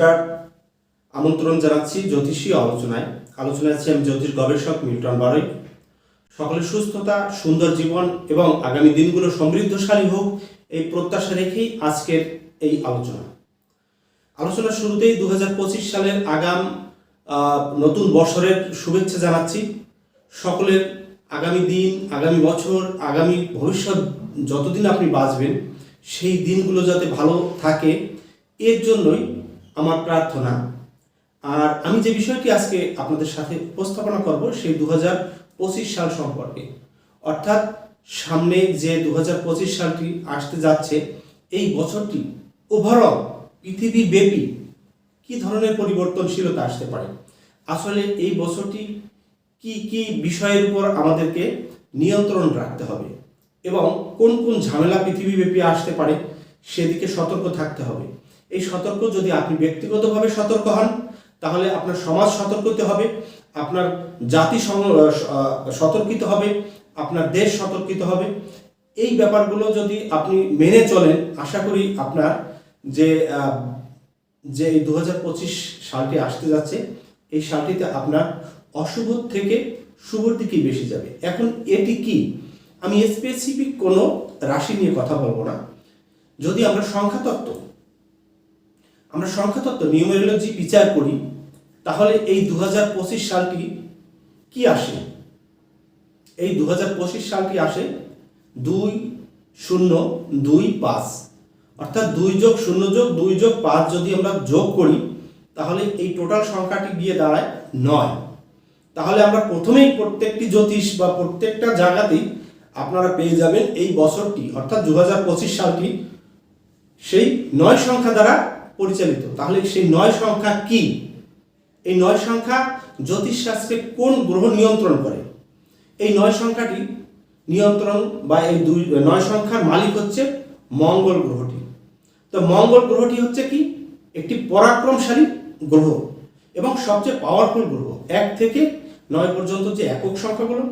নমস্কার। আমন্ত্রণ জানাচ্ছি জ্যোতিষী আলোচনায়। আলোচনায় আছি আমি জ্যোতিষ গবেষক মিল্টন বারই। সকলের সুস্থতা, সুন্দর জীবন এবং আগামী দিনগুলো সমৃদ্ধশালী হোক এই প্রত্যাশা রেখেই আজকের এই আলোচনা। আলোচনার শুরুতেই দু হাজার পঁচিশ সালের আগাম নতুন বছরের শুভেচ্ছা জানাচ্ছি। সকলের আগামী দিন, আগামী বছর, আগামী ভবিষ্যৎ যতদিন আপনি বাঁচবেন, সেই দিনগুলো যাতে ভালো থাকে, এর জন্যই আমার প্রার্থনা। আর আমি যে বিষয়টি আজকে আপনাদের সাথে উপস্থাপনা করব, সেই দু হাজার পঁচিশ সাল সম্পর্কে। অর্থাৎ সামনে যে দু হাজার পঁচিশ সালটি আসতে যাচ্ছে, এই বছরটি ওভারঅল পৃথিবী ব্যাপী কি ধরনের পরিবর্তনশীলতা আসতে পারে? আসলে এই বছরটি কি কি বিষয়ের উপর আমাদেরকে নিয়ন্ত্রণ রাখতে হবে এবং কোন কোন ঝামেলা পৃথিবীব্যাপী আসতে পারে, সেদিকে সতর্ক থাকতে হবে। এই সতর্ক যদি আপনি ব্যক্তিগতভাবে সতর্ক হন, তাহলে আপনার সমাজ সতর্কিত হবে, আপনার জাতি সতর্কিত হবে, আপনার দেশ সতর্কিত হবে। এই ব্যাপারগুলো যদি আপনি মেনে চলেন, আশা করি আপনার যে যে দু সালটি আসতে যাচ্ছে, এই সালটিতে আপনার অশুভ থেকে শুভর দিকেই বেশি যাবে। এখন এটি কি? আমি স্পেসিফিক কোনো রাশি নিয়ে কথা বলব না। যদি আমরা সংখ্যাতত্ত্ব আমরা সংখ্যাতত্ত্ব, নিউমেরোলজি বিচার করি, তাহলে এই দু হাজার পঁচিশ সালটি কি আসে? এই দু হাজার পঁচিশ সালটি আসে দুই শূন্য দুই পাঁচ। অর্থাৎ দুই যোগ শূন্য যোগ দুই যোগ পাঁচ যদি আমরা যোগ করি, তাহলে এই টোটাল সংখ্যাটি গিয়ে দাঁড়ায় নয়। তাহলে আমরা প্রথমেই প্রত্যেকটি জ্যোতিষ বা প্রত্যেকটা জায়গাতেই আপনারা পেয়ে যাবেন এই বছরটি, অর্থাৎ দু হাজার পঁচিশ সালটি, সেই নয় সংখ্যা দ্বারা পরিচালিত। তাহলে সেই নয় সংখ্যা কি? এই নয় সংখ্যা জ্যোতিষশাস্ত্রে কোন গ্রহ নিয়ন্ত্রণ করে? এই নয় সংখ্যাটি নিয়ন্ত্রণ বা এই দুই, নয় সংখ্যার মালিক হচ্ছে মঙ্গল গ্রহটি। তো মঙ্গল গ্রহটি হচ্ছে কি? একটি পরাক্রমশালী গ্রহ এবং সবচেয়ে পাওয়ারফুল গ্রহ। এক থেকে নয় পর্যন্ত যে একক সংখ্যাগুলো,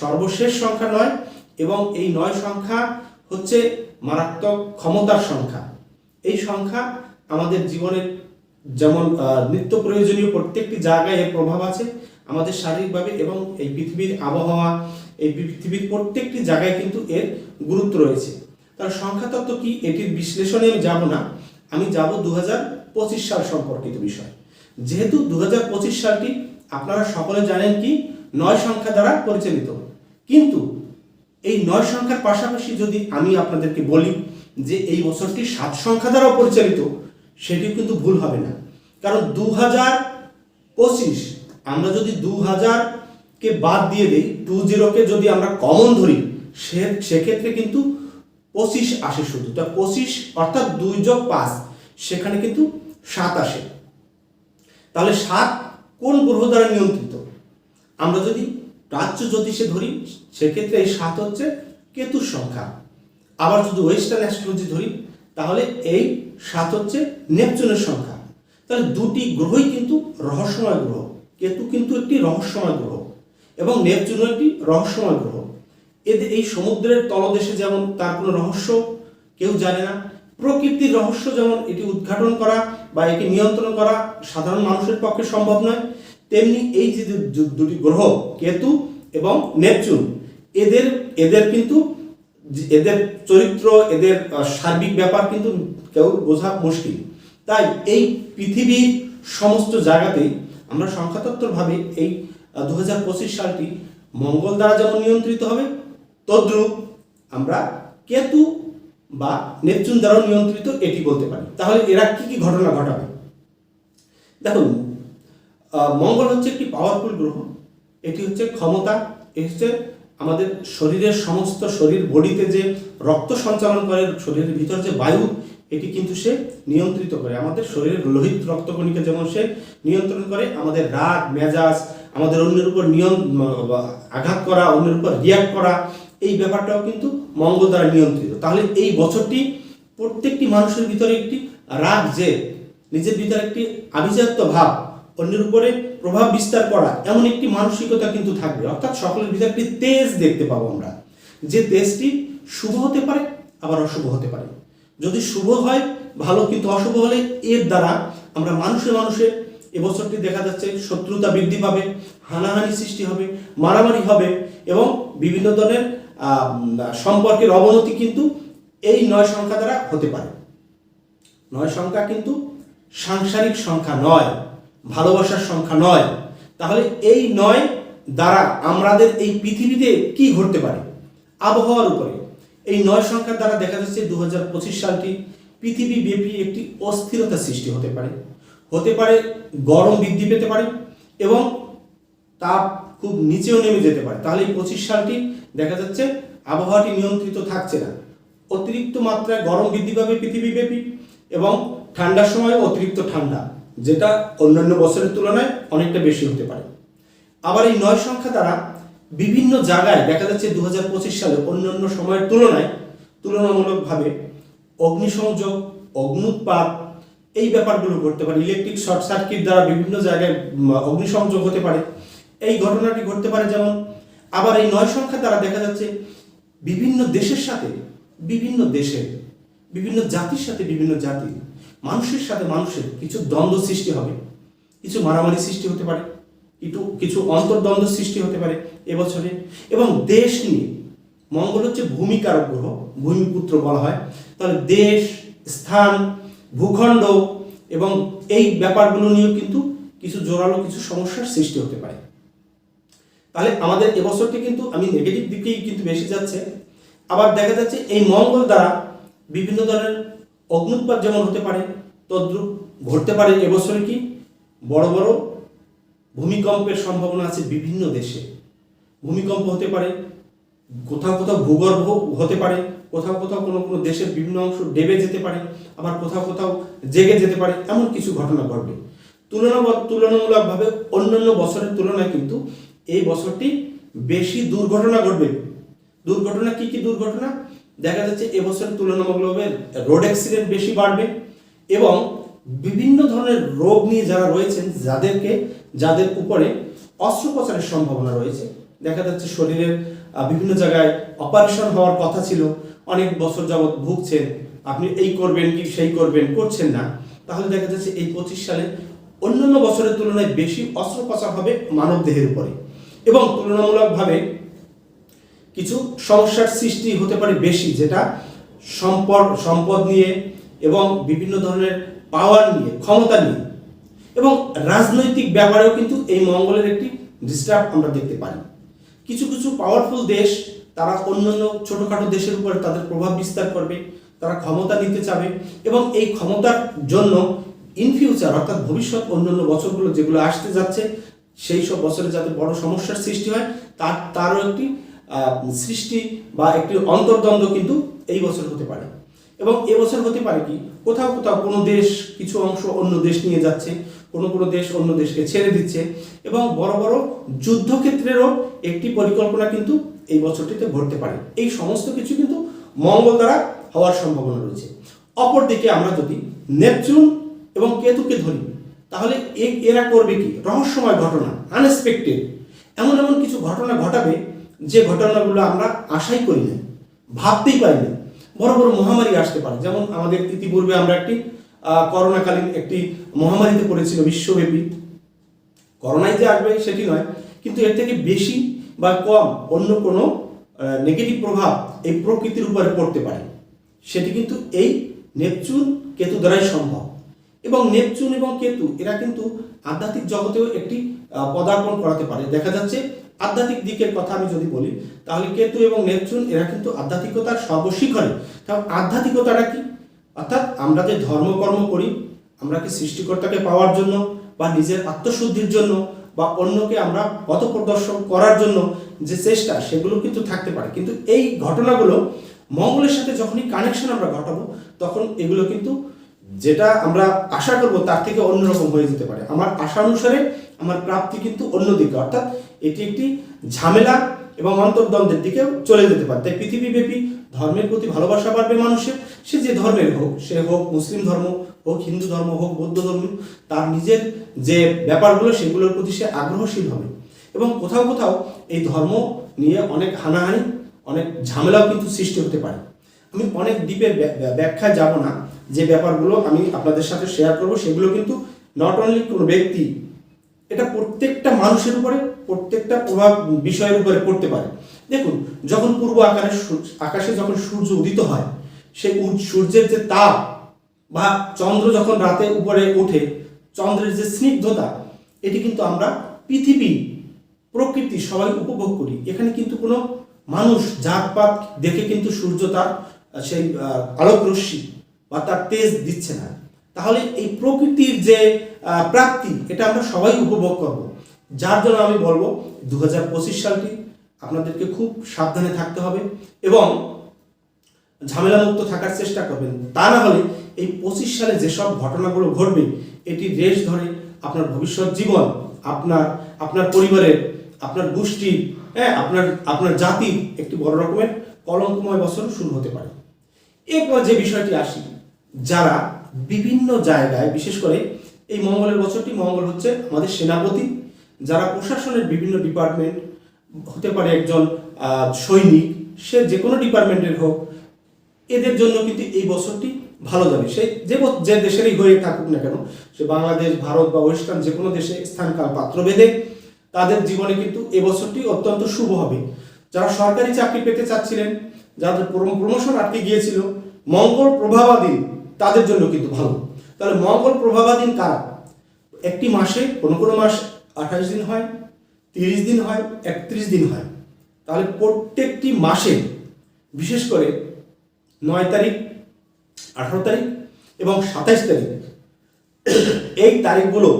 সর্বশেষ সংখ্যা নয় এবং এই নয় সংখ্যা হচ্ছে মারাত্মক ক্ষমতার সংখ্যা। এই সংখ্যা আমাদের জীবনের যেমন নিত্য প্রয়োজনীয় প্রত্যেকটি জায়গায় এর প্রভাব আছে, আমাদের শারীরিকভাবে এবং এই পৃথিবীর আবহাওয়া, এই পৃথিবীর প্রত্যেকটি জায়গায় কিন্তু এর গুরুত্ব রয়েছে। তার সংখ্যাতত্ত্ব কি এটির বিশ্লেষণে আমি যাব না, আমি যাব দু হাজার পঁচিশ সাল সম্পর্কিত বিষয়। যেহেতু দু হাজার পঁচিশ সালটি আপনারা সকলে জানেন কি, নয় সংখ্যা দ্বারা পরিচালিত। কিন্তু এই নয় সংখ্যার পাশাপাশি যদি আমি আপনাদেরকে বলি যে এই বছরটি সাত সংখ্যা দ্বারাও পরিচালিত সেটি কিন্তু ভুল হবে না। কারণ দু হাজার পঁচিশ, আমরা যদি দু হাজারকে বাদ দিয়ে দিই, টু জিরোকে যদি আমরা কমন ধরি, সে, সেক্ষেত্রে কিন্তু পঁচিশ আসে শুধু। তা পঁচিশ অর্থাৎ দুই যোগ পাঁচ, সেখানে কিন্তু সাত আসে। তাহলে সাত কোন গ্রহ দ্বারা নিয়ন্ত্রিত? আমরা যদি প্রাচ্য জ্যোতিষে ধরি, সেক্ষেত্রে এই সাত হচ্ছে কেতুর সংখ্যা। আবার যদি ওয়েস্টার্ন অ্যাস্ট্রোলজি ধরি তাহলে এই সাত হচ্ছে নেপচুনের সংখ্যা। তাহলে দুটি গ্রহই কিন্তু রহস্যময় গ্রহ। কেতু কিন্তু একটি রহস্যময় গ্রহ এবং নেপচুন একটি রহস্যময় গ্রহ। এদের এই সমুদ্রের তলদেশে যেমন তার কোনো রহস্য, কেউ জানে না। প্রকৃতির রহস্য যেমন এটি উদ্ঘাটন করা বা একে নিয়ন্ত্রণ করা সাধারণ মানুষের পক্ষে সম্ভব নয়, তেমনি এই যে দুটি গ্রহ, কেতু এবং নেপচুন, এদের এদের কিন্তু এদের চরিত্র, এদের সার্বিক ব্যাপার কিন্তু কেউ বোঝা মুশকিল। তাই এই পৃথিবীর সমস্ত জায়গাতেই আমরা সংখ্যাতত্ত্বভাবে এই দু হাজার পঁচিশ সালটি মঙ্গল দ্বারা যেমন নিয়ন্ত্রিত হবে, তদ্রূপ আমরা কেতু বা নেপচুন দ্বারাও নিয়ন্ত্রিত এটি বলতে পারি। তাহলে এরা কি কি ঘটনা ঘটাবে? দেখুন মঙ্গল হচ্ছে একটি পাওয়ারফুল গ্রহ, এটি হচ্ছে ক্ষমতা এটি হচ্ছে আমাদের শরীরের সমস্ত শরীর বডিতে যে রক্ত সঞ্চালন করে, শরীরের ভিতর যে বায়ু, এটি কিন্তু সে নিয়ন্ত্রিত করে। আমাদের শরীরের লোহিত রক্তকণিকা যেমন সে নিয়ন্ত্রণ করে, আমাদের রাগ, মেজাজ, আমাদের অন্যের উপর নিয়ম আঘাত করা, অন্যের উপর রিয়াক্ট করা, এই ব্যাপারটাও কিন্তু মঙ্গল দ্বারা নিয়ন্ত্রিত। তাহলে এই বছরটি প্রত্যেকটি মানুষের ভিতরে একটি রাগ যে, নিজের ভিতরে একটি আভিজাত্য ভাব, অন্যের উপরে প্রভাব বিস্তার করা, এমন একটি মানসিকতা কিন্তু থাকবে। অর্থাৎ সকলের ভিতরে একটি তেজ দেখতে পাবো আমরা। যে তেজটি শুভ হতে পারে, আবার অশুভ হতে পারে। যদি শুভ হয়, ভালো কিন্তু অশুভ হলে এর দ্বারা আমরা মানুষে মানুষে এবছরটি দেখা যাচ্ছে শত্রুতা বৃদ্ধি পাবে, হানাহানি সৃষ্টি হবে, মারামারি হবে এবং বিভিন্ন ধরনের সম্পর্কের অবনতি কিন্তু এই নয় সংখ্যা দ্বারা হতে পারে। নয় সংখ্যা কিন্তু সাংসারিক সংখ্যা নয়। ভালোবাসার সংখ্যা নয়। তাহলে এই নয় দ্বারা আমাদের এই পৃথিবীতে কি ঘটতে পারে? আবহাওয়ার উপরে। এই নয় সংখ্যার দ্বারা দেখা যাচ্ছে দু হাজার পঁচিশ সালটি পৃথিবী ব্যাপী একটি অস্থিরতা সৃষ্টি হতে পারে। হতে পারে গরম বৃদ্ধি পেতে পারে এবং তাপ খুব নিচেও নেমে যেতে পারে। তাহলে এই পঁচিশ সালটি দেখা যাচ্ছে আবহাওয়াটি নিয়ন্ত্রিত থাকছে না। অতিরিক্ত মাত্রায় গরম বৃদ্ধি পাবে পৃথিবীব্যাপী এবং ঠান্ডার সময় অতিরিক্ত ঠান্ডা। যেটা অন্যান্য বছরের তুলনায় অনেকটা বেশি হতে পারে। আবার এই নয় সংখ্যা দ্বারা বিভিন্ন জায়গায় দেখা যাচ্ছে দু হাজার পঁচিশ সালে অন্যান্য সময়ের তুলনায় তুলনামূলকভাবে অগ্নিসংযোগ, অগ্নুৎপাত এই ব্যাপারগুলো ঘটতে পারে। ইলেকট্রিক শর্ট সার্কিট দ্বারা বিভিন্ন জায়গায় অগ্নিসংযোগ হতে পারে। এই ঘটনাটি ঘটতে পারে যেমন আবার এই নয় সংখ্যা দ্বারা দেখা যাচ্ছে বিভিন্ন দেশের সাথে, বিভিন্ন দেশের, বিভিন্ন জাতির সাথে বিভিন্ন জাতি মানুষের সাথে মানুষের কিছু দ্বন্দ্ব সৃষ্টি হবে, কিছু মারামারি সৃষ্টি হতে পারে, কিছু কিছু অন্তর্দ্বন্দ্ব সৃষ্টি হতে পারে এবছরে। এবং দেশ নিয়ে, মঙ্গল হচ্ছে ভূমিকারক গ্রহ, ভূমিপুত্র বলা হয়। তাহলে দেশ, স্থান, ভূখণ্ড এবং এই ব্যাপারগুলো নিয়েও কিন্তু কিছু জোরালো কিছু সমস্যার সৃষ্টি হতে পারে। তাহলে আমাদের এবছরটি কিন্তু, আমি নেগেটিভ দিকেই কিন্তু বেশি যাচ্ছে। আবার দেখা যাচ্ছে এই মঙ্গল দ্বারা বিভিন্ন ধরনের অগ্নুৎপাত যেমন হতে পারে, তদ্রুপ ঘটতে পারে এবছরে কি? বড় বড় ভূমিকম্পের সম্ভাবনা আছে বিভিন্ন দেশে। ভূমিকম্প হতে পারে, কোথাও কোথাও ভূগর্ভ হতে পারে, কোথাও কোথাও কোনো কোনো দেশের বিভিন্ন অংশ ডেবে যেতে পারে, আবার কোথাও কোথাও জেগে যেতে পারে, এমন কিছু ঘটনা ঘটবে। তুলনা তুলনামূলকভাবে অন্যান্য বছরের তুলনায় কিন্তু এই বছরটি বেশি দুর্ঘটনা ঘটবে। দুর্ঘটনা কি কি দুর্ঘটনা? দেখা যাচ্ছে এবছর তুলনামূলকভাবে রোড অ্যাক্সিডেন্ট বেশি বাড়বে এবং বিভিন্ন ধরনের রোগ নিয়ে যারা রয়েছেন, যাদেরকে, যাদের উপরে অস্ত্রোপচারের সম্ভাবনা রয়েছে, দেখা যাচ্ছে শরীরের বিভিন্ন জায়গায় অপারেশন হওয়ার কথা ছিল, অনেক বছর যাবৎ ভুগছেন, আপনি এই করবেন কি, সেই করবেন, করছেন না, তাহলে দেখা যাচ্ছে এই পঁচিশ সালে অন্যান্য বছরের তুলনায় বেশি অস্ত্রোপচার হবে মানব দেহের উপরে। এবং তুলনামূলকভাবে কিছু সমস্যার সৃষ্টি হতে পারে বেশি, যেটা সম্পদ সম্পদ নিয়ে এবং বিভিন্ন ধরনের পাওয়ার নিয়ে, ক্ষমতা নিয়ে। এবং রাজনৈতিক ব্যাপারেও কিন্তু এই মঙ্গলের একটি ডিস্টার্ব আমরা দেখতে পাই। কিছু কিছু পাওয়ারফুল দেশ, তারা অন্যান্য ছোটোখাটো দেশের উপরে তাদের প্রভাব বিস্তার করবে, তারা ক্ষমতা নিতে চাবে এবং এই ক্ষমতার জন্য ইন ফিউচার অর্থাৎ ভবিষ্যৎ অন্যান্য বছরগুলো যেগুলো আসতে যাচ্ছে, সেই সব বছরে যাতে বড় সমস্যার সৃষ্টি হয়, তার, তারও একটি সৃষ্টি বা একটি অন্তর্দ্বন্দ্ব কিন্তু এই বছর হতে পারে। এবং এবছর হতে পারে কি, কোথাও কোথাও কোনো দেশ কিছু অংশ অন্য দেশ নিয়ে যাচ্ছে, কোনো কোনো দেশ অন্য দেশকে ছেড়ে দিচ্ছে এবং বড় বড় যুদ্ধক্ষেত্রেরও একটি পরিকল্পনা কিন্তু এই বছরটিতে ঘটতে পারে। এই সমস্ত কিছু কিন্তু মঙ্গল দ্বারা হওয়ার সম্ভাবনা রয়েছে। অপরদিকে আমরা যদি নেপচুন এবং কেতুকে ধরি, তাহলে এরা করবে কি? রহস্যময় ঘটনা আনএক্সপেক্টেড এমন এমন কিছু ঘটনা ঘটাবে যে ঘটনাগুলো আমরা আশাই করি না, ভাবতেই পারি না, বড় বড় মহামারী আসতে পারে। যেমন আমাদের ইতিপূর্বে আমরা একটি করোনাকালীন একটি মহামারীতে পড়েছিল বিশ্বব্যাপী। করোনায় যে আসবে সেটি নয়, কিন্তু এর থেকে বেশি বা কম অন্য কোনো নেগেটিভ প্রভাব এই প্রকৃতির উপরে পড়তে পারে। সেটি কিন্তু এই নেপচুন কেতু দ্বারাই সম্ভব। এবং নেপচুন এবং কেতু, এরা কিন্তু আধ্যাত্মিক জগতেও একটি পদার্পণ করাতে পারে। দেখা যাচ্ছে আধ্যাত্মিক দিকের কথা আমি যদি বলি, তাহলে কেতু এবং নেপচুন, এরা কিন্তু আধ্যাত্মিকতার সর্বশিখরে। কারণ আধ্যাত্মিকতাটা কি? অর্থাৎ আমরা যে ধর্মকর্ম করি, আমরা কি সৃষ্টিকর্তাকে পাওয়ার জন্য বা নিজের আত্মশুদ্ধির জন্য বা অন্যকে আমরা পথ প্রদর্শন করার জন্য যে চেষ্টা, সেগুলো কিন্তু থাকতে পারে। কিন্তু এই ঘটনাগুলো মঙ্গলের সাথে যখনই কানেকশন আমরা ঘটাবো, তখন এগুলো কিন্তু যেটা আমরা আশা করব, তার থেকে অন্যরকম হয়ে যেতে পারে। আমার আশা অনুসারে আমার প্রাপ্তি কিন্তু অন্যদিকে অর্থাৎ এটি একটি ঝামেলা এবং অন্তর্দ্বন্দ্বের দিকে চলে যেতে পারে। তাই পৃথিবীব্যাপী ধর্মের প্রতি ভালোবাসা বাড়বে মানুষের। সে যে ধর্মের হোক, সে হোক মুসলিম ধর্ম হোক, হিন্দু ধর্ম হোক, বৌদ্ধ ধর্ম, তার নিজের যে ব্যাপারগুলো, সেগুলোর প্রতি সে আগ্রহশীল হবে। এবং কোথাও কোথাও এই ধর্ম নিয়ে অনেক হানাহানি, অনেক ঝামেলাও কিন্তু সৃষ্টি হতে পারে। আমি অনেক দ্বীপের ব্যাখ্যায় যাব না। যে ব্যাপারগুলো আমি আপনাদের সাথে শেয়ার করব, সেগুলো কিন্তু নট অনলি কোনো ব্যক্তি এটা প্রত্যেকটা মানুষের উপরে, প্রত্যেকটা প্রভাব বিষয়ের উপরে পড়তে পারে। দেখুন, যখন পূর্ব আকারে আকাশে যখন সূর্য উদিত হয়, সেই সূর্যের যে তাপ বা চন্দ্র যখন রাতে উপরে ওঠে, চন্দ্রের যে স্নিগ্ধতা, এটি কিন্তু আমরা পৃথিবী, প্রকৃতি সবাই উপভোগ করি। এখানে কিন্তু কোনো মানুষ জাতপাত দেখে কিন্তু সূর্য তার সেই আলোক রশ্মি বা তার তেজ দিচ্ছে না। তাহলে এই প্রকৃতির যে প্রাপ্তি, এটা আমরা সবাই উপভোগ করব। যার জন্য আমি বলব দু হাজার পঁচিশ সালটি আপনাদেরকে খুব সাবধানে থাকতে হবে এবং ঝামেলামুক্ত থাকার চেষ্টা করবেন। তা না হলে এই পঁচিশ সালে যেসব ঘটনাগুলো ঘটবে, এটি রেশ ধরে আপনার ভবিষ্যৎ জীবন, আপনার আপনার পরিবারের, আপনার গোষ্ঠীর হ্যাঁ আপনার আপনার জাতি একটি বড় রকমের কলঙ্কময় বছর শুরু হতে পারে। এরপর যে বিষয়টি আসি যারা বিভিন্ন জায়গায়, বিশেষ করে এই মঙ্গলের বছরটি, মঙ্গল হচ্ছে আমাদের সেনাপতি, যারা প্রশাসনের বিভিন্ন ডিপার্টমেন্ট হতে পারে একজন সৈনিক, সে যে কোনো ডিপার্টমেন্টের হোক, এদের জন্য কিন্তু এই বছরটি ভালো যাবে। সে যে যে দেশেরই হয়ে থাকুক না কেন, সে বাংলাদেশ, ভারত বা ওয়েস্টার্ন যে কোনো দেশে স্থানকাল পাত্র বেঁধে তাদের জীবনে কিন্তু এই বছরটি অত্যন্ত শুভ হবে। যারা সরকারি চাকরি পেতে চাচ্ছিলেন, যাদের প্রমোশন আটকে গিয়েছিল, মঙ্গল প্রভাবাধীন তাদের জন্য কিন্তু ভালো। তাহলে মঙ্গল প্রভাবাধীন কারা? একটি মাসে কোনো কোনো মাস আঠাশ দিন হয়, তিরিশ দিন হয়, একত্রিশ দিন হয়। তাহলে প্রত্যেকটি মাসে, বিশেষ করে নয় তারিখ, আঠারো তারিখ এবং সাতাইশ তারিখ, এই তারিখগুলো,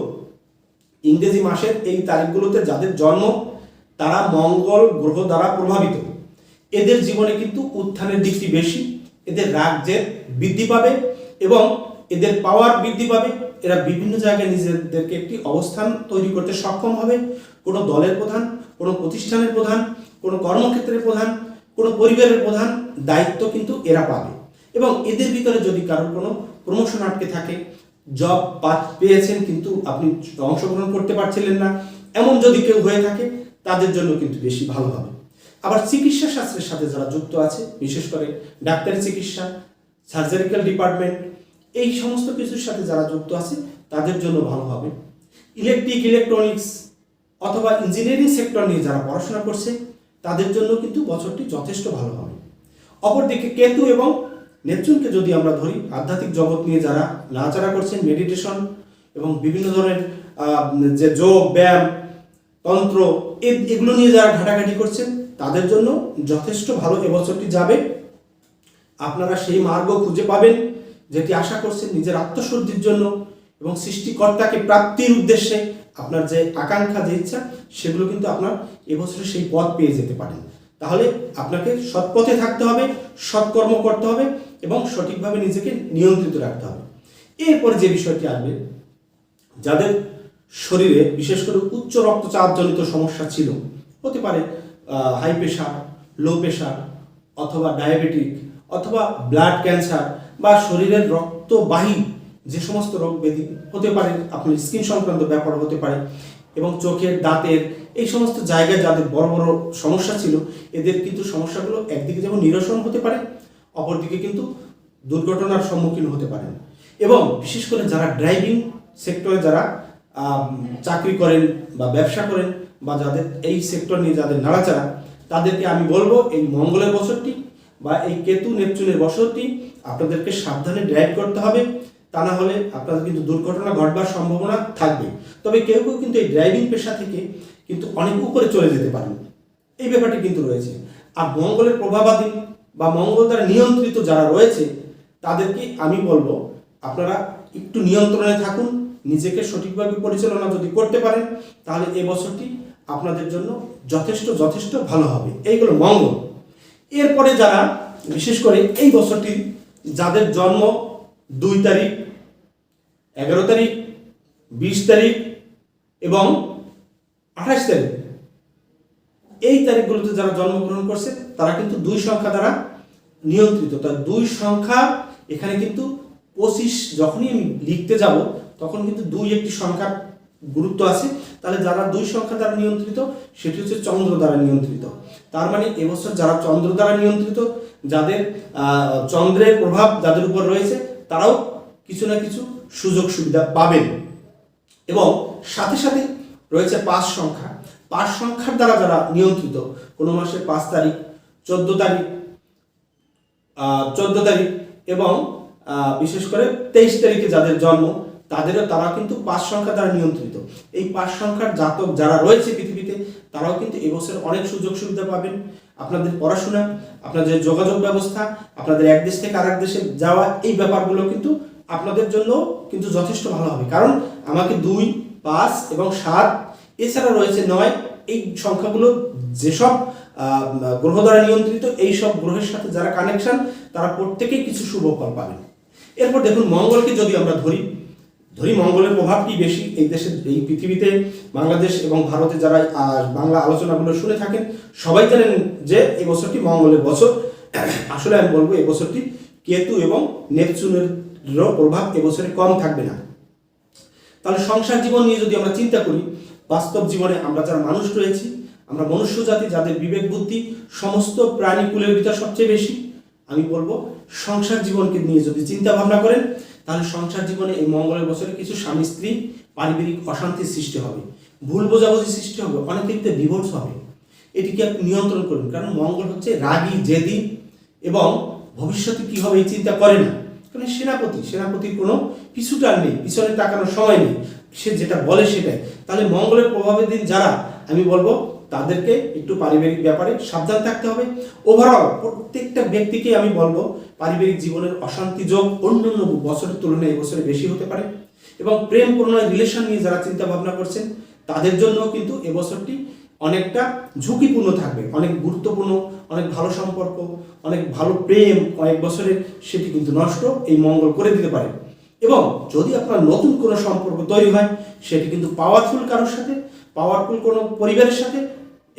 ইংরেজি মাসের এই তারিখগুলোতে যাদের জন্ম, তারা মঙ্গল গ্রহ দ্বারা প্রভাবিত। এদের জীবনে কিন্তু উত্থানের দিকটি বেশি, এদের রাজ্যের বৃদ্ধি পাবে এবং এদের পাওয়ার বৃদ্ধি পাবে। এরা বিভিন্ন জায়গায় নিজেদেরকে একটি অবস্থান তৈরি করতে সক্ষম হবে। কোনো দলের প্রধান, কোনো প্রতিষ্ঠানের প্রধান, কোনো কর্মক্ষেত্রের প্রধান, কোনো পরিবারের প্রধান দায়িত্ব কিন্তু এরা পাবে। এবং এদের ভিতরে যদি কারোর কোনো প্রমোশন আটকে থাকে জব পেয়েছেন কিন্তু আপনি অংশগ্রহণ করতে পারছিলেন না, এমন যদি কেউ হয়ে থাকে, তাদের জন্য কিন্তু বেশি ভালো হবে। আবার চিকিৎসা শাস্ত্রের সাথে যারা যুক্ত আছে, বিশেষ করে ডাক্তারি চিকিৎসা সার্জারিক্যাল ডিপার্টমেন্ট, এই সমস্ত কিছুর সাথে যারা যুক্ত আছে, তাদের জন্য ভালো হবে। ইলেকট্রিক, ইলেকট্রনিক্স অথবা ইঞ্জিনিয়ারিং সেক্টর নিয়ে যারা পড়াশোনা করছে, তাদের জন্য কিন্তু বছরটি যথেষ্ট ভালো হবে। অপরদিকে কেতু এবং নেপচুনকে যদি আমরা ধরি, আধ্যাত্মিক জগৎ নিয়ে যারা নাচারা করছেন মেডিটেশন এবং বিভিন্ন ধরনের যে যোগ, ব্যায়াম, তন্ত্র এগুলো নিয়ে যারা ঘাটাঘাটি করছেন, তাদের জন্য যথেষ্ট ভালো। এবছরটি যাবে আপনারা সেই মার্গ খুঁজে পাবেন, যেটি আশা করছেন নিজের আত্মশুদ্ধির জন্য এবং সৃষ্টিকর্তাকে প্রাপ্তির উদ্দেশ্যে আপনার যে আকাঙ্ক্ষা, যে ইচ্ছা, সেগুলো কিন্তু আপনার এবছরে সেই পথ পেয়ে যেতে পারেন। তাহলে আপনাকে সৎপথে থাকতে হবে, সৎকর্ম করতে হবে এবং সঠিকভাবে নিজেকে নিয়ন্ত্রিত রাখতে হবে। এরপরে যে বিষয়টি আসবে, যাদের শরীরে বিশেষ করে উচ্চ রক্তচাপজনিত সমস্যা ছিল, হতে পারে হাই প্রেশার লো প্রেশার অথবা ডায়াবেটিক অথবা ব্লাড ক্যান্সার বা শরীরের রক্তবাহী যে সমস্ত রোগ ব্যাধি হতে পারে, আপনার স্কিন সংক্রান্ত ব্যাপার হতে পারে এবং চোখের, দাঁতের এই সমস্ত জায়গায় যাদের বড় বড় সমস্যা ছিল, এদের কিন্তু সমস্যাগুলো একদিকে যেমন নিরসন হতে পারে, অপরদিকে কিন্তু দুর্ঘটনার সম্মুখীন হতে পারেন। এবং বিশেষ করে যারা ড্রাইভিং সেক্টরে যারা চাকরি করেন বা ব্যবসা করেন বা যাদের এই সেক্টর নিয়ে যাদের নাড়াচাড়া, তাদেরকে আমি বলব এই মঙ্গলের বছরটি বা এই কেতু নেপচুনের বসতি আপনাদেরকে সাবধানে ড্রাইভ করতে হবে, তা না হলে আপনাদের কিন্তু দুর্ঘটনা ঘটবার সম্ভাবনা থাকবে। তবে কেউ কেউ কিন্তু এই ড্রাইভিং পেশা থেকে কিন্তু অনেক উপরে চলে যেতে পারেন। এই ব্যাপারটি কিন্তু রয়েছে। আর মঙ্গলের প্রভাবাধীন বা মঙ্গল দ্বারা নিয়ন্ত্রিত যারা রয়েছে, তাদেরকে আমি বলব, আপনারা একটু নিয়ন্ত্রণে থাকুন, নিজেকে সঠিকভাবে পরিচালনা যদি করতে পারেন, তাহলে এই বছরটি আপনাদের জন্য যথেষ্ট যথেষ্ট ভালো হবে। এইগুলো মঙ্গল। এরপরে যারা, বিশেষ করে এই বছরটি, যাদের জন্ম দুই তারিখ, এগারো তারিখ, বিশ তারিখ এবং আঠাশ তারিখ, এই তারিখগুলোতে যারা জন্মগ্রহণ করছে, তারা কিন্তু দুই সংখ্যা দ্বারা নিয়ন্ত্রিত। তা দুই সংখ্যা, এখানে কিন্তু পঁচিশ যখনই আমি লিখতে যাব, তখন কিন্তু দুই একটি সংখ্যার গুরুত্ব আছে। তাহলে যারা দুই সংখ্যা দ্বারা নিয়ন্ত্রিত, সেটি হচ্ছে চন্দ্র দ্বারা নিয়ন্ত্রিত। তার মানে এবছর যারা চন্দ্র দ্বারা নিয়ন্ত্রিত, যাদের চন্দ্রের প্রভাব যাদের উপর রয়েছে, তারাও কিছু না কিছু সুযোগ সুবিধা পাবেন। এবং সাথে সাথে রয়েছে পাঁচ সংখ্যা। পাঁচ সংখ্যার দ্বারা যারা নিয়ন্ত্রিত, কোনো মাসের পাঁচ তারিখ, চোদ্দ তারিখ চোদ্দ তারিখ এবং বিশেষ করে তেইশ তারিখে যাদের জন্ম, তাদেরও তারা কিন্তু পাঁচ সংখ্যা দ্বারা নিয়ন্ত্রিত। এই পাঁচ সংখ্যার জাতক যারা রয়েছে পৃথিবীতে তারাও কিন্তু এবছর অনেক সুযোগ সুবিধা পাবেন। আপনাদের পড়াশোনা, আপনাদের যোগাযোগ ব্যবস্থা, আপনাদের এক দেশ থেকে আরেক দেশে যাওয়া, এই ব্যাপারগুলো কিন্তু আপনাদের জন্য কিন্তু যথেষ্ট ভালো হবে। কারণ আমাকে দুই, পাঁচ এবং সাত, এছাড়া রয়েছে নয়, এই সংখ্যাগুলো যেসব গ্রহ দ্বারা নিয়ন্ত্রিত, এই সব গ্রহের সাথে যারা কানেকশন তারা প্রত্যেকেই কিছু শুভ ফল পাবেন। এরপর দেখুন, মঙ্গলকে যদি আমরা ধরি ধরি মঙ্গলের প্রভাবটি বেশি এই দেশের এই পৃথিবীতে, বাংলাদেশ এবং ভারতে যারা বাংলা আলোচনাগুলো শুনে থাকেন, সবাই জানেন যে এই বছরটি মঙ্গলের বছর। আসলে আমি বলব এই বছরটি কেতু এবং নেপচুনের প্রভাব এবছরে কম থাকবে না। তাহলে সংসার জীবন নিয়ে যদি আমরা চিন্তা করি, বাস্তব জীবনে আমরা যারা মানুষ রয়েছি, আমরা মনুষ্য জাতি, যাদের বিবেক বুদ্ধি সমস্ত প্রাণীকুলের ভিতর সবচেয়ে বেশি, আমি বলব সংসার জীবনকে নিয়ে যদি চিন্তা ভাবনা করেন তাহলে সংসার জীবনে এই মঙ্গলের বছরে কিছু স্বামী, স্ত্রী পারিবারিক অশান্তির সৃষ্টি হবে, ভুল বোঝাবুঝি সৃষ্টি হবে, অনেক ক্ষেত্রে ডিভোর্স হবে। এটিকে আপনি নিয়ন্ত্রণ করুন, কারণ মঙ্গল হচ্ছে রাগী, জেদি এবং ভবিষ্যতে কি হবে এই চিন্তা করে না। কারণ সেনাপতি, সেনাপতির কোনো পিছুটার নেই, পিছনে তাকানোর সময় নেই। সে যেটা বলে সেটাই। তাহলে মঙ্গলের প্রভাবের দিন যারা, আমি বলব তাদেরকে একটু পারিবারিক ব্যাপারে সাবধান থাকতে হবে। ওভারঅল প্রত্যেকটা ব্যক্তিকে আমি বলব, পারিবারিক জীবনের অশান্তি যোগ অন্যান্য বছরের তুলনায় এবছরে বেশি হতে পারে এবং প্রেম প্রণয় রিলেশন নিয়ে যারা চিন্তা ভাবনা করছেন, তাদের জন্য কিন্তু এবছরটি অনেকটা ঝুঁকিপূর্ণ থাকবে। অনেক গুরুত্বপূর্ণ, অনেক ভালো সম্পর্ক, অনেক ভালো প্রেম কয়েক বছরের, সেটি কিন্তু নষ্ট, এই মঙ্গল করে দিতে পারে। এবং যদি আপনার নতুন কোনো সম্পর্ক তৈরি হয়, সেটি কিন্তু পাওয়ারফুল কারোর সাথে পাওয়ারফুল কোনো পরিবারের সাথে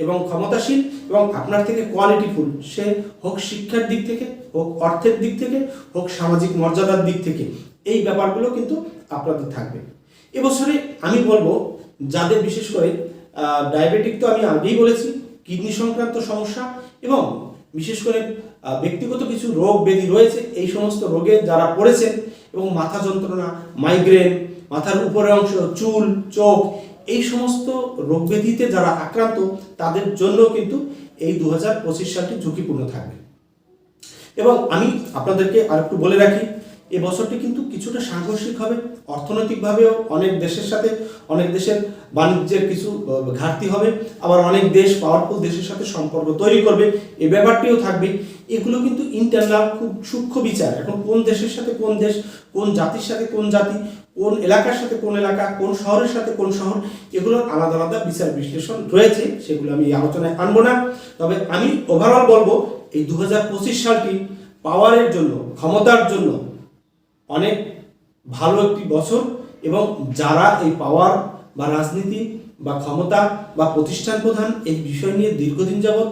এবং ক্ষমতাশীল এবং আপনার থেকে কোয়ালিটিফুল সে হোক শিক্ষার দিক থেকে, হোক অর্থের দিক থেকে, হোক সামাজিক মর্যাদার দিক থেকে, এই ব্যাপারগুলো কিন্তু আপনাদের থাকবে। এবছরে আমি বলব, যাদের বিশেষ করে ডায়াবেটিক তো আমি আগেই বলেছি কিডনি সংক্রান্ত সমস্যা এবং বিশেষ করে ব্যক্তিগত কিছু রোগ ব্যাধি রয়েছে, এই সমস্ত রোগে যারা পড়েছেন এবং মাথা যন্ত্রণা মাইগ্রেন মাথার উপরের অংশ, চুল, চোখ এই সমস্ত রোগ ব্যাধিতে যারা আক্রান্ত, তাদের জন্য কিন্তু এই দু হাজার পঁচিশ সালটি ঝুঁকিপূর্ণ থাকবে। এবং আমি আপনাদেরকে আর একটু বলে রাখি এই বছরটি কিন্তু কিছুটা সাংঘর্ষিক হবে। অর্থনৈতিকভাবেও অনেক দেশের সাথে, অনেক দেশের বাণিজ্যের কিছু ঘাটতি হবে। আবার অনেক দেশ পাওয়ারফুল দেশের সাথে সম্পর্ক তৈরি করবে। এ ব্যাপারটিও থাকবে। এগুলো কিন্তু ইন্টারনাল খুব সূক্ষ্ম বিচার। এখন কোন দেশের সাথে কোন দেশ, কোন জাতির সাথে কোন জাতি, কোন এলাকার সাথে কোন এলাকা, কোন শহরের সাথে কোন শহর, এগুলোর আলাদা আলাদা বিচার বিশ্লেষণ রয়েছে। সেগুলো আমি আলোচনায় আনব না। তবে আমি ওভারঅল বলব, এই দু হাজার পঁচিশ সালটি পাওয়ারের জন্য, ক্ষমতার জন্য অনেক ভালো একটি বছর এবং যারা এই পাওয়ার বা রাজনীতি বা ক্ষমতা বা প্রতিষ্ঠান প্রধান এই বিষয় নিয়ে দীর্ঘদিন যাবৎ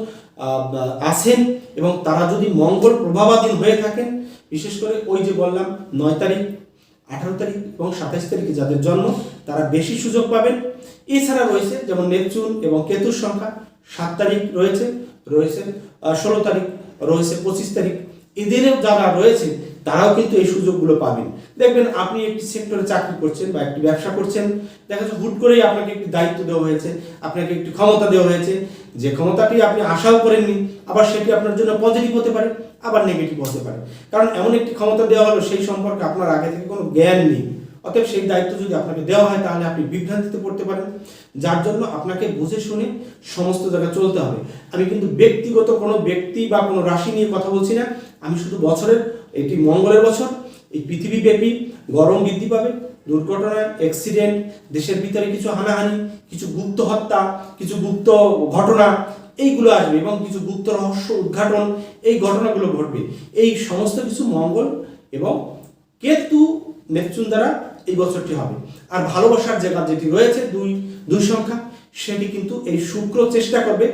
আছেন এবং তারা যদি মঙ্গল প্রভাবাধীন হয়ে থাকেন, বিশেষ করে ওই যে বললাম নয় তারিখ, আঠারো তারিখ এবং সাতাশ তারিখে যাদের জন্ম, তারা বেশি সুযোগ পাবেন। এছাড়া রয়েছে যেমন নেপচুন এবং কেতুর সংখ্যা সাত তারিখ রয়েছে রয়েছে ষোলো তারিখ, রয়েছে পঁচিশ তারিখ। এদেরও যারা রয়েছে তারাও কিন্তু এই সুযোগগুলো পাবেন। দেখবেন আপনি একটি সেক্টরে চাকরি করছেন বা একটি ব্যবসা করছেন, দেখা যাচ্ছে হুট করেই আপনাকে একটি দায়িত্ব দেওয়া হয়েছে, আপনাকে একটি ক্ষমতা দেওয়া হয়েছে। যে ক্ষমতাটি আপনি আশাও করেননি, আবার সেটি আপনার জন্য পজিটিভ হতে পারে, আবার নেগেটিভ হতে পারে। কারণ এমন একটি ক্ষমতা দেওয়া হলো, সেই সম্পর্কে আপনার আগে থেকে কোনো জ্ঞান নেই। অতএব সেই দায়িত্ব যদি আপনাকে দেওয়া হয়, তাহলে আপনি বিভ্রান্তিতে পড়তে পারেন। যার জন্য আপনাকে বুঝে শুনে সমস্ত জায়গায় চলতে হবে। আমি কিন্তু ব্যক্তিগত কোনো ব্যক্তি বা কোনো রাশি নিয়ে কথা বলছি না। আমি শুধু বছরের, এটি মঙ্গলের বছর, এই পৃথিবীব্যাপী গরম বৃদ্ধি পাবে দুর্ঘটনা অ্যাক্সিডেন্ট দেশের ভিতরে কিছু হানাহানি, কিছু গুপ্ত হত্যা, কিছু গুপ্ত ঘটনা, এইগুলো আসবে এবং কিছু গুপ্ত রহস্য উদ্ঘাটন, এই ঘটনাগুলো ঘটবে। এই সমস্ত কিছু মঙ্গল এবং কেতু নেপচুন দ্বারা এই বছরটি হবে। আর ভালোবাসার জায়গা যেটি রয়েছে, দুই দুই সংখ্যা সেটি কিন্তু এই শুক্র চেষ্টা করবে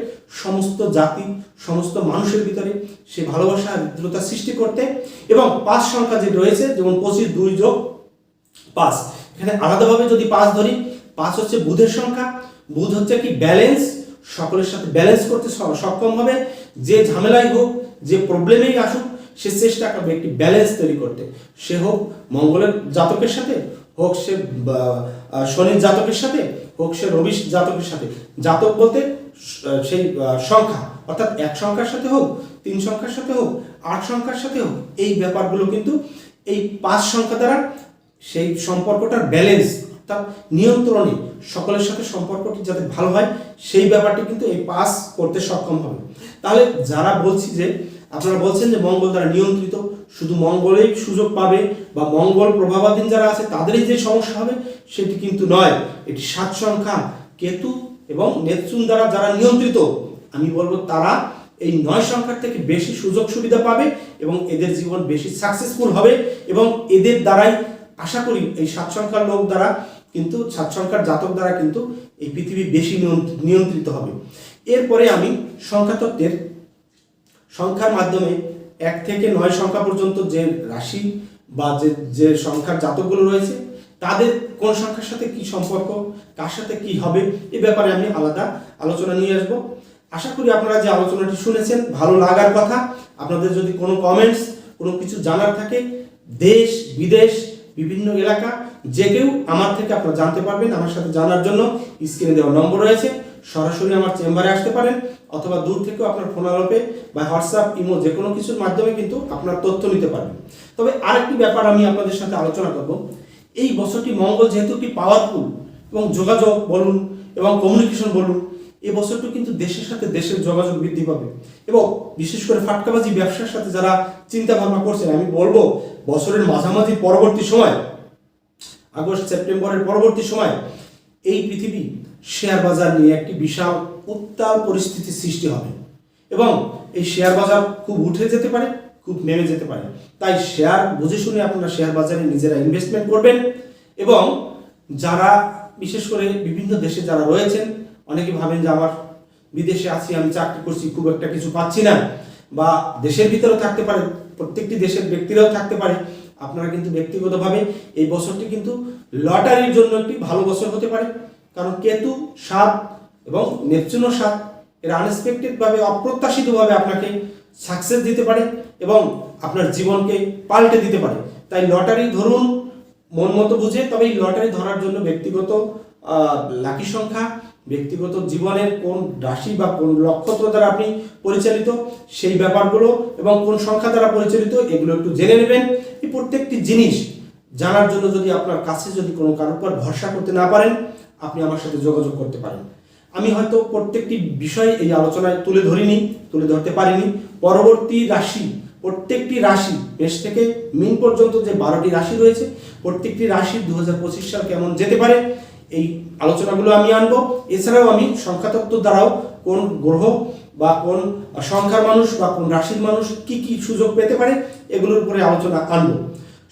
সমস্ত জাতি, সমস্ত মানুষের ভিতরে সে ভালোবাসা দৃঢ়তা সৃষ্টি করতে। এবং পাঁচ সংখ্যা যে রয়েছে, যেমন পঁচিশ, দুই যোগ পাঁচ। এখানে আলাদাভাবে যদি পাঁচ ধরি, পাঁচ হচ্ছে বুধের সংখ্যা। বুধ হচ্ছে কি ব্যালেন্স সকলের সাথে ব্যালেন্স করতে সক্ষম হবে। যে ঝামেলাই হোক, যে প্রবলেমেই আসুক, সে চেষ্টা করবে একটি ব্যালেন্স তৈরি করতে। সে হোক মঙ্গলের জাতকের সাথে, হোক সে শনির জাতকের সাথে হোক, সে রবি জাতকের সাথে। জাতক বলতে সেই সংখ্যা। অর্থাৎ এক সংখ্যার সাথে হোক, তিন সংখ্যার সাথে হোক, আট সংখ্যার সাথে হোক, এই ব্যাপারগুলো কিন্তু এই পাঁচ সংখ্যা দ্বারা সেই সম্পর্কটার ব্যালেন্স অর্থাৎ নিয়ন্ত্রণে সকলের সাথে সম্পর্কটি যাতে ভালো হয়, সেই ব্যাপারটি কিন্তু এই পাস করতে সক্ষম হবে। তাহলে যারা বলছি যে আপনারা বলছেন যে মঙ্গল দ্বারা নিয়ন্ত্রিত, শুধু মঙ্গলেই সুযোগ পাবে বা মঙ্গল প্রভাবাধীন যারা আছে, তাদেরই যে সমস্যা হবে, সেটি কিন্তু নয়। এটি সাত সংখ্যা, কেতু এবং নেপচুন দ্বারা যারা নিয়ন্ত্রিত, আমি বলব তারা এই নয় সংখ্যার থেকে বেশি সুযোগ সুবিধা পাবে এবং এদের জীবন বেশি সাকসেসফুল হবে এবং এদের দ্বারাই আশা করি এই সাত সংখ্যার লোক দ্বারা কিন্তু, সাত সংখ্যার জাতক দ্বারা কিন্তু এই পৃথিবী বেশি নিয়ন্ত্র- নিয়ন্ত্রিত হবে। এরপরে আমি সংখ্যাতত্ত্বের সংখ্যার মাধ্যমে এক থেকে নয় সংখ্যা পর্যন্ত যে রাশি বা যে যে সংখ্যার জাতকগুলো রয়েছে, তাদের কোন সংখ্যার সাথে কি সম্পর্ক, কার সাথে কি হবে, এ ব্যাপারে আমি আলাদা আলোচনা নিয়ে আসব। আশা করি আপনারা যে আলোচনাটি শুনেছেন, ভালো লাগার কথা। আপনাদের যদি কোনো কমেন্টস কোনো কিছু জানার থাকে, দেশ, বিদেশ, বিভিন্ন এলাকা, যে কেউ আমার থেকে আপনারা জানতে পারবেন আমার সাথে জানার জন্য। স্ক্রিনে দেওয়া নম্বর রয়েছে। সরাসরি আমার চেম্বারে আসতে পারেন। অথবা দূর থেকেও আপনার ফোন আলোপে বা হোয়াটসঅ্যাপ ইমো যে কোনো কিছুর মাধ্যমে কিন্তু আপনার তথ্য নিতে পারবেন। তবে আরেকটি ব্যাপার আমি আপনাদের সাথে আলোচনা করব। এই বছরটি মঙ্গল যেহেতু একটি পাওয়ারফুল এবং যোগাযোগ বলুন এবং কমিউনিকেশন বলুন এই বছরটি কিন্তু দেশের সাথে দেশের যোগাযোগ বৃদ্ধি পাবে। এবং বিশেষ করে ফাটকাবাজি ব্যবসার সাথে যারা চিন্তা ভাবনা করছেন, আমি বলব বছরের মাঝামাঝি পরবর্তী সময়, আগস্ট, সেপ্টেম্বরের পরবর্তী সময়, এই পৃথিবী শেয়ার বাজার নিয়ে একটি বিশাল উত্তাল পরিস্থিতির সৃষ্টি হবে। এবং এই শেয়ার বাজার খুব উঠে যেতে পারে, খুব নেমে যেতে পারে। তাই শেয়ার, বুঝে শুনে আপনারা শেয়ার বাজারে নিজেরা ইনভেস্টমেন্ট করবেন এবং যারা, বিশেষ করে বিভিন্ন দেশে যারা রয়েছেন, অনেকে ভাবেন যে আমার বিদেশে আছি, আমি চাকরি করছি, খুব একটা কিছু পাচ্ছি না, বা দেশের ভিতরেও থাকতে পারে, প্রত্যেকটি দেশের ব্যক্তিরাও থাকতে পারে। আপনারা কিন্তু ব্যক্তিগতভাবে এই বছরটি কিন্তু লটারির জন্য একটি ভালো বছর হতে পারে। কারণ কেতু, সাত এবং নেপচুনও সাত এরা আনএক্সপেক্টেড ভাবে অপ্রত্যাশিত ভাবে আপনাকে সাকসেস দিতে পারে এবং আপনার জীবনকে পাল্টে দিতে পারে। তাই লটারি ধরুন, মন মতো বুঝে, তবে এই লটারি ধরার জন্য ব্যক্তিগত লাকি সংখ্যা, ব্যক্তিগত জীবনের কোন রাশি বা কোন নক্ষত্র দ্বারা আপনি পরিচালিত, সেই ব্যাপারগুলো এবং কোন সংখ্যা দ্বারা পরিচালিত, এগুলো একটু জেনে নেবেন। এই প্রত্যেকটি জিনিস জানার জন্য যদি আপনার কাছে যদি কোনো কারোর উপর ভরসা করতে না পারেন, আপনি আমার সাথে যোগাযোগ করতে পারেন। আমি হয়তো প্রত্যেকটি বিষয় এই আলোচনায় তুলে ধরিনি, তুলে ধরতে পারিনি। পরবর্তী রাশি, প্রত্যেকটি রাশি মেষ থেকে মিন পর্যন্ত যে বারোটি রাশি রয়েছে, প্রত্যেকটি রাশি দু হাজার পঁচিশ সাল কেমন যেতে পারে, এই আলোচনাগুলো আমি আনব। এছাড়াও আমি সংখ্যাতত্ত্ব দ্বারাও কোন গ্রহ বা কোন সংখ্যার মানুষ বা কোন রাশির মানুষ কি কি সুযোগ পেতে পারে, এগুলোর উপরে আলোচনা আনব।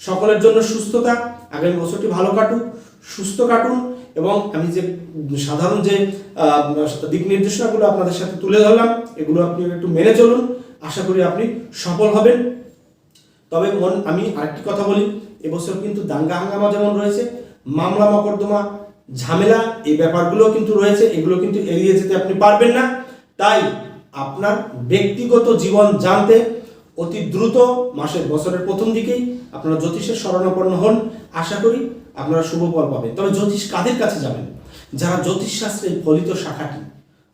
সকলের জন্য সুস্থতা, আগামী বছরটি ভালো কাটুক, সুস্থ কাটুন। এবং আমি যে সাধারণ যে দিক নির্দেশনাগুলো আপনাদের সাথে তুলে ধরলাম, এগুলো আপনি একটু মেনে চলুন। আশা করি আপনি সফল হবেন। তবে মন, আমি আরেকটি কথা বলি, এবছর কিন্তু দাঙ্গা হাঙ্গামা যেমন রয়েছে, মামলা মকদ্দমা, ঝামেলা, এই ব্যাপারগুলো কিন্তু রয়েছে, এগুলো কিন্তু এড়িয়ে যেতে আপনি পারবেন না। তাই আপনার ব্যক্তিগত জীবন জানতে অতি দ্রুত, মাসের বছরের প্রথম দিকেই আপনারা জ্যোতিষের শরণাপন্ন হন। আশা করি আপনারা শুভ ফল পাবেন। তবে জ্যোতিষ কাদের কাছে যাবেন? যারা জ্যোতিষ শাস্ত্রের ফলিত শাখাটি,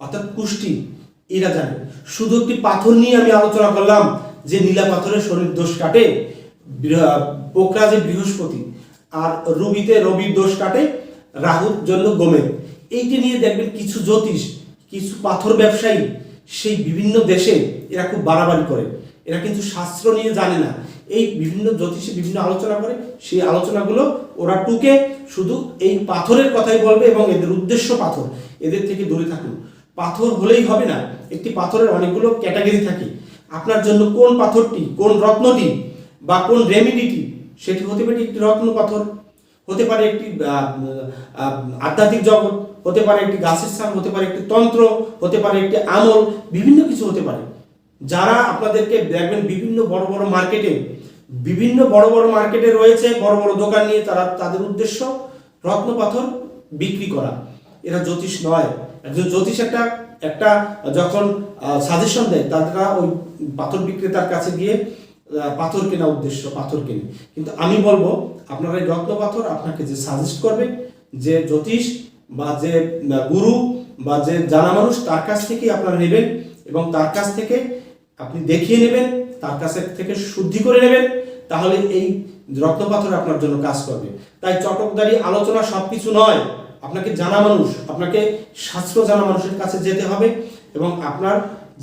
অর্থাৎ কুষ্টি, এরা জানে শুধু একটি পাথর নিয়ে আমি আলোচনা করলাম, যে নীলা পাথরের শরীর দোষ কাটে পোকরাজে বৃহস্পতি, আর রবিতে রবির দোষ কাটে, রাহুর জন্য গোমের এইটি নিয়ে দেখবেন কিছু জ্যোতিষ, কিছু পাথর ব্যবসায়ী, সেই বিভিন্ন দেশে এরা খুব বাড়াবাড়ি করে। এরা কিন্তু শাস্ত্র নিয়ে জানে না। এই বিভিন্ন জ্যোতিষী বিভিন্ন আলোচনা করে, সেই আলোচনাগুলো ওরা টুকে শুধু এই পাথরের কথাই বলবে এবং এদের উদ্দেশ্য পাথর। এদের থেকে দূরে থাকুন। পাথর হলেই হবে না, একটি পাথরের অনেকগুলো ক্যাটাগরি থাকে। আপনার জন্য কোন পাথরটি, কোন রত্নটি বা কোন রেমিডিটি, সেটি হতে পারে একটি রত্ন পাথর, হতে পারে একটি আধ্যাত্মিক জগৎ, হতে পারে একটি গাছের স্থান, হতে পারে একটি তন্ত্র, হতে পারে একটি আমল, বিভিন্ন কিছু হতে পারে। যারা আপনাদেরকে দেখবেন বিভিন্ন বড় বড় মার্কেটে বিভিন্ন বড় বড় মার্কেটে রয়েছে, বড় বড় দোকান নিয়ে তারা তাদের উদ্দেশ্য রত্ন পাথর বিক্রি করা। এরা জ্যোতিষ নয়। একজন জ্যোতিষ একটা একটা যখন সাজেশন দেয়, তারা ওই পাথর বিক্রেতার কাছে গিয়ে পাথর কেনা উদ্দেশ্য, পাথর কেনে। কিন্তু আমি বলব, আপনার এই রত্ন পাথর আপনাকে যে সাজেস্ট করবে, যে জ্যোতিষ বা যে গুরু বা যে জানা মানুষ, তার কাছ থেকেই আপনারা নেবেন এবং তার কাছ থেকে আপনি দেখিয়ে নেবেন, তার কাছ থেকে শুদ্ধি করে নেবেন, তাহলে এই রত্ন পাথর আপনার জন্য কাজ করবে। তাই চটকদারি, আলোচনা সবকিছু নয়। আপনাকে জানা মানুষ, আপনাকে শাস্ত্র জানা মানুষের কাছে যেতে হবে এবং আপনার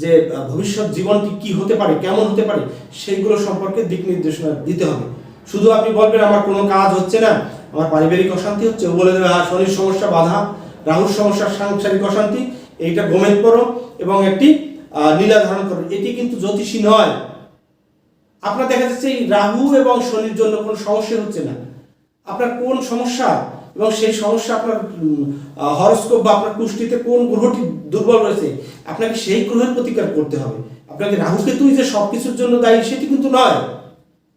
যে ভবিষ্যৎ জীবনটি কি হতে পারে, কেমন হতে পারে, সেইগুলো সম্পর্কে দিক নির্দেশনা দিতে হবে। শুধু আপনি বলবেন, আমার কোনো কাজ হচ্ছে না, আমার পারিবারিক অশান্তি হচ্ছে, ও বলে দেবে হ্যাঁ শনির সমস্যা, বাধা, রাহুর সমস্যা, সাংসারিক অশান্তি, এইটা গোমেদ করো এবং একটি নীলা ধারণ করো এটি কিন্তু জ্যোতিষী নয়। আপনার দেখা যাচ্ছে এই রাহু এবং শনির জন্য কোনো সমস্যা হচ্ছে না। আপনার কোন সমস্যা এবং সেই সমস্যা আপনার হরস্কোপ বা আপনার কুষ্টিতে কোন গ্রহটি দুর্বল রয়েছে, আপনাকে সেই গ্রহের প্রতিকার করতে হবে। আপনাকে রাহু কেতুই যে সব কিছুর জন্য দায়ী, সেটি কিন্তু নয়।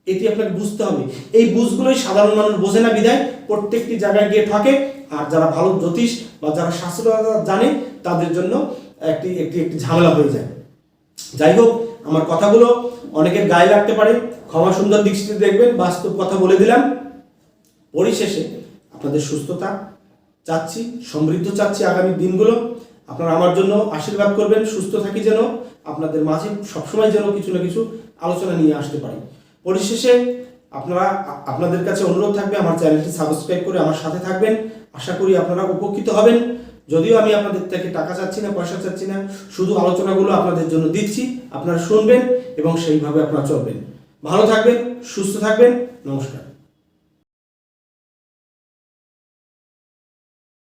এটি আপনাকে বুঝতে হবে। এই বুঝগুলোই সাধারণ মানুষ বোঝে না বিধায় প্রত্যেকটি জায়গায় গিয়ে ঠকে আর যারা ভালো জ্যোতিষ বা যারা শাস্ত্র জানে, তাদের জন্য একটি একটি একটি ঝামেলা হয়ে যায়। যাই হোক, আমার কথাগুলো অনেকের গায়ে লাগতে পারে। ক্ষমা সুন্দর দৃষ্টিতে দেখবেন, বাস্তব কথা বলে দিলাম। পরিশেষে আপনাদের সুস্থতা চাচ্ছি, সমৃদ্ধ চাচ্ছি আগামী দিনগুলো। আপনারা আমার জন্য আশীর্বাদ করবেন, সুস্থ থাকি যেন, আপনাদের মাঝে সবসময় যেন কিছু না কিছু আলোচনা নিয়ে আসতে পারি। পরিশেষে আপনারা, আপনাদের কাছে অনুরোধ থাকবে, আমার চ্যানেলটি সাবস্ক্রাইব করে আমার সাথে থাকবেন। আশা করি আপনারা উপকৃত হবেন। যদিও আমি আপনাদের থেকে টাকা চাচ্ছি না, পয়সা চাচ্ছি না, শুধু আলোচনাগুলো আপনাদের জন্য দিচ্ছি। আপনারা শুনবেন এবং সেইভাবে আপনারা চলবেন। ভালো থাকবেন, সুস্থ থাকবেন। নমস্কার।